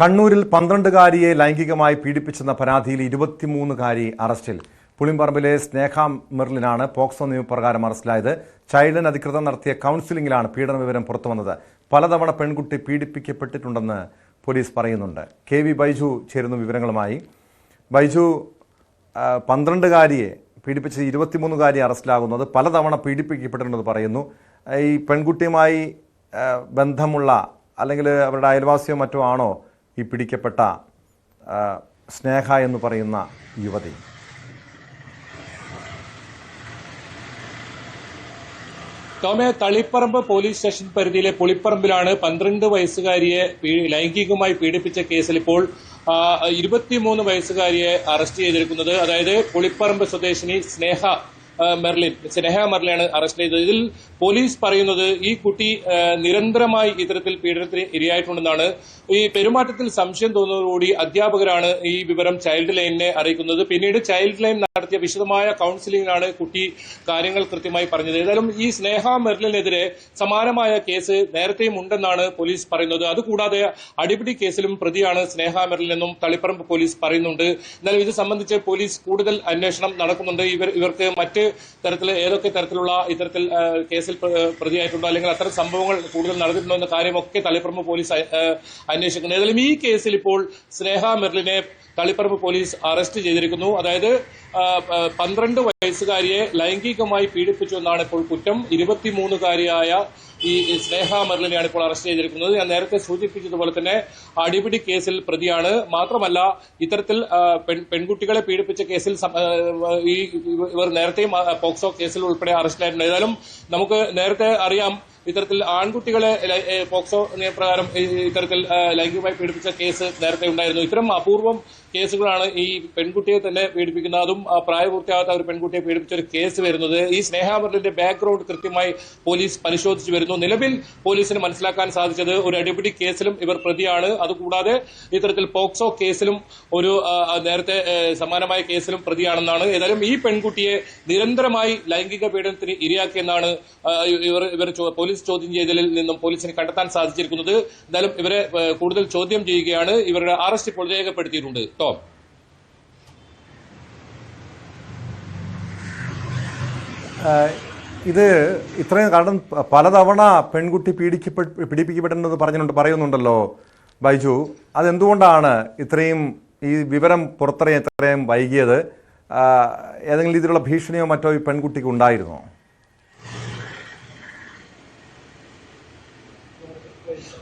കണ്ണൂരിൽ പന്ത്രണ്ടുകാരിയെ ലൈംഗികമായി പീഡിപ്പിച്ചെന്ന പരാതിയിൽ ഇരുപത്തിമൂന്നുകാരി അറസ്റ്റിൽ. പുളിമ്പറമ്പിലെ സ്നേഹ മെർലിനാണ് പോക്സോ നിയമപ്രകാരം അറസ്റ്റിലായത്. ചൈൽഡ് ലൈൻ അധികൃതർ നടത്തിയ കൗൺസിലിംഗിലാണ് പീഡന വിവരം പുറത്തുവന്നത്. പലതവണ പെൺകുട്ടി പീഡിപ്പിക്കപ്പെട്ടിട്ടുണ്ടെന്ന് പോലീസ് പറയുന്നുണ്ട്. കെ വി ബൈജു ചേരുന്ന വിവരങ്ങളുമായി. ബൈജു പന്ത്രണ്ടുകാരിയെ പീഡിപ്പിച്ച ഇരുപത്തിമൂന്നുകാരി അറസ്റ്റിലാകുന്നത് പലതവണ പീഡിപ്പിക്കപ്പെട്ടിട്ടുണ്ടെന്ന് പറയുന്നു. ഈ പെൺകുട്ടിയുമായി ബന്ധമുള്ള അല്ലെങ്കിൽ അവരുടെ അയൽവാസിയോ മറ്റോ ആണോ ഈ പിടിക്കപ്പെട്ട സ്നേഹ എന്ന് പറയുന്ന യുവതി. ടോമെ തളിപ്പറമ്പ് പോലീസ് സ്റ്റേഷൻ പരിധിയിലെ പുളിപ്പറമ്പിലാണ് പന്ത്രണ്ട് വയസ്സുകാരിയെ ലൈംഗികമായി പീഡിപ്പിച്ച കേസിൽ ഇപ്പോൾ ഇരുപത്തിമൂന്ന് വയസ്സുകാരിയെ അറസ്റ്റ് ചെയ്തിരിക്കുന്നത്. അതായത് പുളിപ്പറമ്പ് സ്വദേശിനി സ്നേഹ മെർലിൻ സ്നേഹ മെർലിനാണ് അറസ്റ്റ് ചെയ്തത്. ഇതിൽ പോലീസ് പറയുന്നത് ഈ കുട്ടി നിരന്തരമായി ഇത്തരത്തിൽ പീഡനത്തിന് ഇരയായിട്ടുണ്ടെന്നാണ്. ഈ പെരുമാറ്റത്തിൽ സംശയം തോന്നുന്നതോടുകൂടി അധ്യാപകരാണ് ഈ വിവരം ചൈൽഡ് ലൈനിനെ അറിയിക്കുന്നത്. പിന്നീട് ചൈൽഡ് ലൈൻ നടത്തിയ വിശദമായ കൌൺസിലിംഗിലാണ് കുട്ടി കാര്യങ്ങൾ കൃത്യമായി പറഞ്ഞത്. ഏതായാലും ഈ സ്നേഹ മെർലിനെതിരെ സമാനമായ കേസ് നേരത്തെയും ഉണ്ടെന്നാണ് പോലീസ് പറയുന്നത്. അതുകൂടാതെ അടിപിടി കേസിലും പ്രതിയാണ് സ്നേഹ മെർലിൻ എന്നും തളിപ്പറമ്പ് പോലീസ് പറയുന്നുണ്ട്. എന്നാലും ഇത് സംബന്ധിച്ച് പോലീസ് കൂടുതൽ അന്വേഷണം നടക്കുന്നുണ്ട്. ഇവർ ഇവർക്ക് മറ്റ് തരത്തിൽ ഏതൊക്കെ തരത്തിലുള്ള ഇത്തരത്തിൽ കേസിൽ പ്ര- പ്രതിയായിട്ടുണ്ടോ? അല്ലെങ്കിൽ അത്തരം സംഭവങ്ങൾ കൂടുതൽ നടന്നിട്ടുണ്ടോ എന്ന കാര്യമൊക്കെ തളിപ്പറമ്പ് പോലീസ് അന്വേഷിക്കുന്നു ഏതായാലും ഈ കേസിൽ ഇപ്പോൾ സ്നേഹ മെർലിനെ തളിപ്പറമ്പ് പോലീസ് അറസ്റ്റ് ചെയ്തിരിക്കുന്നു. അതായത് പന്ത്രണ്ട് വയസ്സുകാരിയെ ലൈംഗികമായി പീഡിപ്പിച്ചു എന്നാണ് ഇപ്പോൾ കുറ്റം. ഇരുപത്തിമൂന്നുകാരിയായ ഈ സ്നേഹ മെർലിനെയാണ് ഇപ്പോൾ അറസ്റ്റ് ചെയ്തിരിക്കുന്നത്. ഞാൻ നേരത്തെ സൂചിപ്പിച്ചതുപോലെ തന്നെ അടിപിടി കേസിൽ പ്രതിയാണ്. മാത്രമല്ല ഇത്തരത്തിൽ പെൺകുട്ടികളെ പീഡിപ്പിച്ച കേസിൽ ഈ ഇവർ നേരത്തെയും പോക്സോ കേസിൽ ഉൾപ്പെടെ അറസ്റ്റിലായിട്ടുണ്ട്. ഏതായാലും നമുക്ക് നേരത്തെ അറിയാം ഇത്തരത്തിൽ ആൺകുട്ടികളെ പോക്സോ നിയമപ്രകാരം ഇത്തരത്തിൽ ലൈംഗികമായി പീഡിപ്പിച്ച കേസ് നേരത്തെ ഉണ്ടായിരുന്നു. ഇത്തരം അപൂർവം കേസുകളാണ് ഈ പെൺകുട്ടിയെ തന്നെ പീഡിപ്പിക്കുന്ന അതും പ്രായപൂർത്തിയാകാത്ത ഒരു പെൺകുട്ടിയെ പീഡിപ്പിച്ച ഒരു കേസ് വരുന്നത്. ഈ സ്നേഹാമറിന്റെ ബാക്ക്ഗ്രൗണ്ട് കൃത്യമായി പോലീസ് പരിശോധിച്ചു വരുന്നു. നിലവിൽ പോലീസിന് മനസ്സിലാക്കാൻ സാധിച്ചത് ഒരു അടിപിടി കേസിലും ഇവർ പ്രതിയാണ്. അതുകൂടാതെ ഇത്തരത്തിൽ പോക്സോ കേസിലും ഒരു നേരത്തെ സമാനമായ കേസിലും പ്രതിയാണെന്നാണ്. ഏതായാലും ഈ പെൺകുട്ടിയെ നിരന്തരമായി ലൈംഗിക പീഡനത്തിന് ഇരയാക്കിയെന്നാണ് ഇവർ ഇവർ ചോ- പോലീസ് ചോദ്യം ചെയ്തതിൽ നിന്നും പോലീസിന് കണ്ടെത്താൻ സാധിച്ചിരിക്കുന്നത്. എന്തായാലും ഇവരെ കൂടുതൽ ചോദ്യം ചെയ്യുകയാണ്. ഇവരുടെ അറസ്റ്റ് ഇപ്പോൾ രേഖപ്പെടുത്തിയിട്ടുണ്ട്. ടോം. ഇത് ഇത്രയും കാരണം പലതവണ പെൺകുട്ടി പീഡിക്കപ്പെട്ട് പീഡിപ്പിക്കപ്പെടുന്നത് പറഞ്ഞിട്ടുണ്ട് പറയുന്നുണ്ടല്ലോ ബൈജു. അതെന്തുകൊണ്ടാണ് ഇത്രയും ഈ വിവരം പുറത്തിറങ്ങി ഇത്രയും വൈകിയത്? ഏതെങ്കിലും രീതിയിലുള്ള ഭീഷണിയോ മറ്റോ ഈ പെൺകുട്ടിക്ക് ഉണ്ടായിരുന്നോ?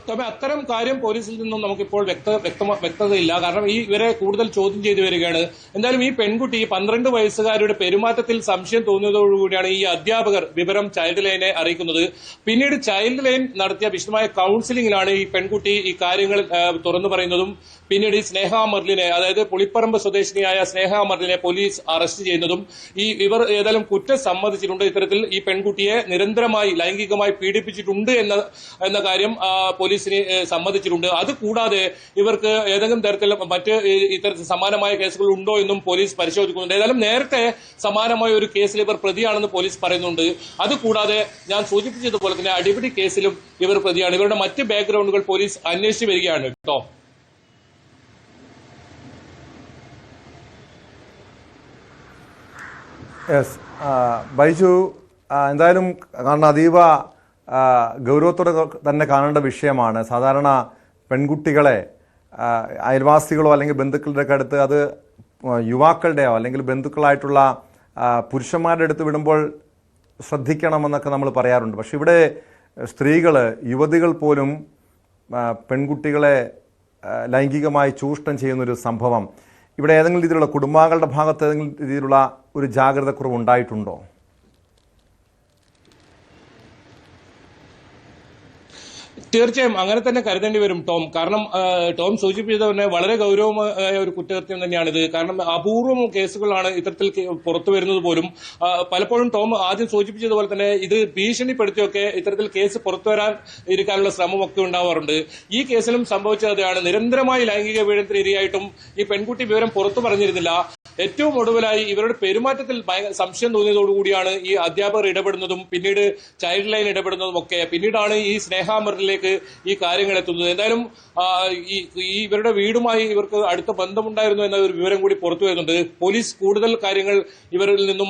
ടോമെ അത്തരം കാര്യം പോലീസിൽ നിന്നും നമുക്ക് ഇപ്പോൾ വ്യക്ത വ്യക്ത വ്യക്തതയില്ല. കാരണം ഈ ഇവരെ കൂടുതൽ ചോദ്യം ചെയ്തു വരികയാണ്. എന്തായാലും ഈ പെൺകുട്ടി പന്ത്രണ്ട് വയസ്സുകാരുടെ പെരുമാറ്റത്തിൽ സംശയം തോന്നിയതോടുകൂടിയാണ് ഈ അധ്യാപകർ വിവരം ചൈൽഡ് ലൈനെ അറിയിക്കുന്നത്. പിന്നീട് ചൈൽഡ് ലൈൻ നടത്തിയ വിശദമായ കൌൺസിലിംഗിലാണ് ഈ പെൺകുട്ടി ഈ കാര്യങ്ങൾ തുറന്നു പറയുന്നതും പിന്നീട് ഈ സ്നേഹ മർലിനെ അതായത് പുളിപ്പറമ്പ് സ്വദേശിനിയായ സ്നേഹ മർലിനെ പോലീസ് അറസ്റ്റ് ചെയ്യുന്നതും ഈ ഇവർ ഏതായാലും കുറ്റം സമ്മതിച്ചിട്ടുണ്ട്. ഇത്തരത്തിൽ ഈ പെൺകുട്ടിയെ നിരന്തരമായി ലൈംഗികമായി പീഡിപ്പിച്ചിട്ടുണ്ട് എന്ന എന്ന കാര്യം പോലീസിന് സമ്മതിച്ചിട്ടുണ്ട്. അത് കൂടാതെ ഇവർക്ക് ഏതെങ്കിലും തരത്തിൽ മറ്റ് ഇത്തരത്തിൽ സമാനമായ കേസുകൾ ഉണ്ടോ എന്നും പോലീസ് പരിശോധിക്കുന്നുണ്ട്. ഏതായാലും നേരത്തെ സമാനമായ ഒരു കേസിൽ ഇവർ പ്രതിയാണെന്ന് പോലീസ് പറയുന്നുണ്ട്. അതുകൂടാതെ ഞാൻ സൂചിപ്പിച്ചതുപോലെ തന്നെ അടിപിടി കേസിലും ഇവർ പ്രതിയാണ്. ഇവരുടെ മറ്റ് ബാക്ക്ഗ്രൗണ്ടുകൾ പോലീസ് അന്വേഷിച്ചു വരികയാണ്. കേട്ടോ. യെസ് ബൈജു എന്തായാലും കാരണം അതീവ ഗൗരവത്തോടെ തന്നെ കാണേണ്ട വിഷയമാണ്. സാധാരണ പെൺകുട്ടികളെ അയൽവാസികളോ അല്ലെങ്കിൽ ബന്ധുക്കളുടെ ഒക്കെ അടുത്ത് അത് യുവാക്കളുടെയോ അല്ലെങ്കിൽ ബന്ധുക്കളായിട്ടുള്ള പുരുഷന്മാരുടെ അടുത്ത് വിടുമ്പോൾ ശ്രദ്ധിക്കണമെന്നൊക്കെ നമ്മൾ പറയാറുണ്ട്. പക്ഷെ ഇവിടെ സ്ത്രീകൾ യുവതികൾ പോലും പെൺകുട്ടികളെ ലൈംഗികമായി ചൂഷണം ചെയ്യുന്നൊരു സംഭവം. ഇവിടെ ഏതെങ്കിലും രീതിയിലുള്ള കുടുംബാംഗങ്ങളുടെ ഭാഗത്ത് ഏതെങ്കിലും രീതിയിലുള്ള ഒരു ജാഗ്രത കുറവ് ഉണ്ടായിട്ടുണ്ടോ തീർച്ചയായും അങ്ങനെ തന്നെ കരുതേണ്ടി വരും ടോം. കാരണം ടോം സൂചിപ്പിച്ചത് തന്നെ വളരെ ഗൗരവമായ ഒരു കുറ്റകൃത്യം തന്നെയാണ് ഇത് കാരണം അപൂർവം കേസുകളാണ് ഇത്തരത്തിൽ പുറത്തു വരുന്നത് പോലും. പലപ്പോഴും ടോം ആദ്യം സൂചിപ്പിച്ചതുപോലെ തന്നെ ഇത് ഭീഷണിപ്പെടുത്തിയൊക്കെ ഇത്തരത്തിൽ കേസ് പുറത്തു വരാൻ ഇരിക്കാനുള്ള ശ്രമമൊക്കെ ഉണ്ടാവാറുണ്ട്. ഈ കേസിലും സംഭവിച്ചതാണ് നിരന്തരമായി ലൈംഗിക പീഡനത്തിന് ഇരയായിട്ടും ഈ പെൺകുട്ടി വിവരം പുറത്തു പറഞ്ഞിരുന്നില്ല. ഏറ്റവും ഒടുവിലായി ഇവരുടെ പെരുമാറ്റത്തിൽ സംശയം തോന്നിയതോടുകൂടിയാണ് ഈ അധ്യാപകർ ഇടപെടുന്നതും പിന്നീട് ചൈൽഡ് ലൈൻ ഇടപെടുന്നതും ഒക്കെ. പിന്നീടാണ് ഈ സ്നേഹാമറിലേക്ക് ഈ കാര്യങ്ങൾ എത്തുന്നത്. എന്തായാലും ഈ ഇവരുടെ വീടുമായി ഇവർക്ക് അടുത്ത ബന്ധമുണ്ടായിരുന്നു എന്ന ഒരു വിവരം കൂടി പുറത്തു വരുന്നുണ്ട്. പോലീസ് കൂടുതൽ കാര്യങ്ങൾ ഇവരിൽ നിന്നും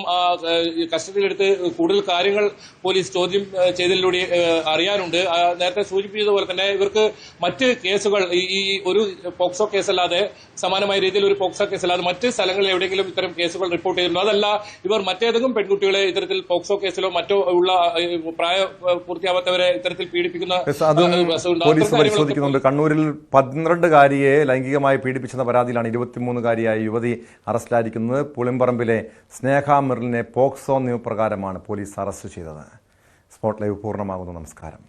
കസ്റ്റഡിയിലെടുത്ത് കൂടുതൽ കാര്യങ്ങൾ പോലീസ് ചോദ്യം ചെയ്തതിലൂടെ അറിയാനുണ്ട്. നേരത്തെ സൂചിപ്പിച്ചതുപോലെ തന്നെ ഇവർക്ക് മറ്റ് കേസുകൾ ഈ ഒരു പോക്സോ കേസല്ലാതെ സമാനമായ രീതിയിൽ ഒരു പോക്സോ കേസല്ലാതെ മറ്റ് സ്ഥലങ്ങളിൽ എവിടെയെങ്കിലും ഇത്തരം കേസുകൾ റിപ്പോർട്ട് ചെയ്തിട്ടുണ്ടോ അതല്ല ഇവർ മറ്റേതെങ്കിലും പെൺകുട്ടികളെ ഇത്തരത്തിൽ പോക്സോ കേസിലോ മറ്റോ ഉള്ള പ്രായ പൂർത്തിയാവാത്തവരെ ഇത്തരത്തിൽ പീഡിപ്പിക്കുന്ന. പോലീസ് പരിശോധിക്കുന്നുണ്ട്. കണ്ണൂരിൽ പന്ത്രണ്ടുകാരിയെ ലൈംഗികമായി പീഡിപ്പിച്ചെന്ന പരാതിയിലാണ് ഇരുപത്തിമൂന്നുകാരിയായ യുവതി അറസ്റ്റിലായിരിക്കുന്നത്. പുളിമ്പറമ്പിലെ സ്നേഹ മിർലിനെ പോക്സോ നിയമപ്രകാരമാണ് പോലീസ് അറസ്റ്റ് ചെയ്തത്. സ്പോട്ട് ലൈവ് പൂർണമാകുന്നു. നമസ്കാരം.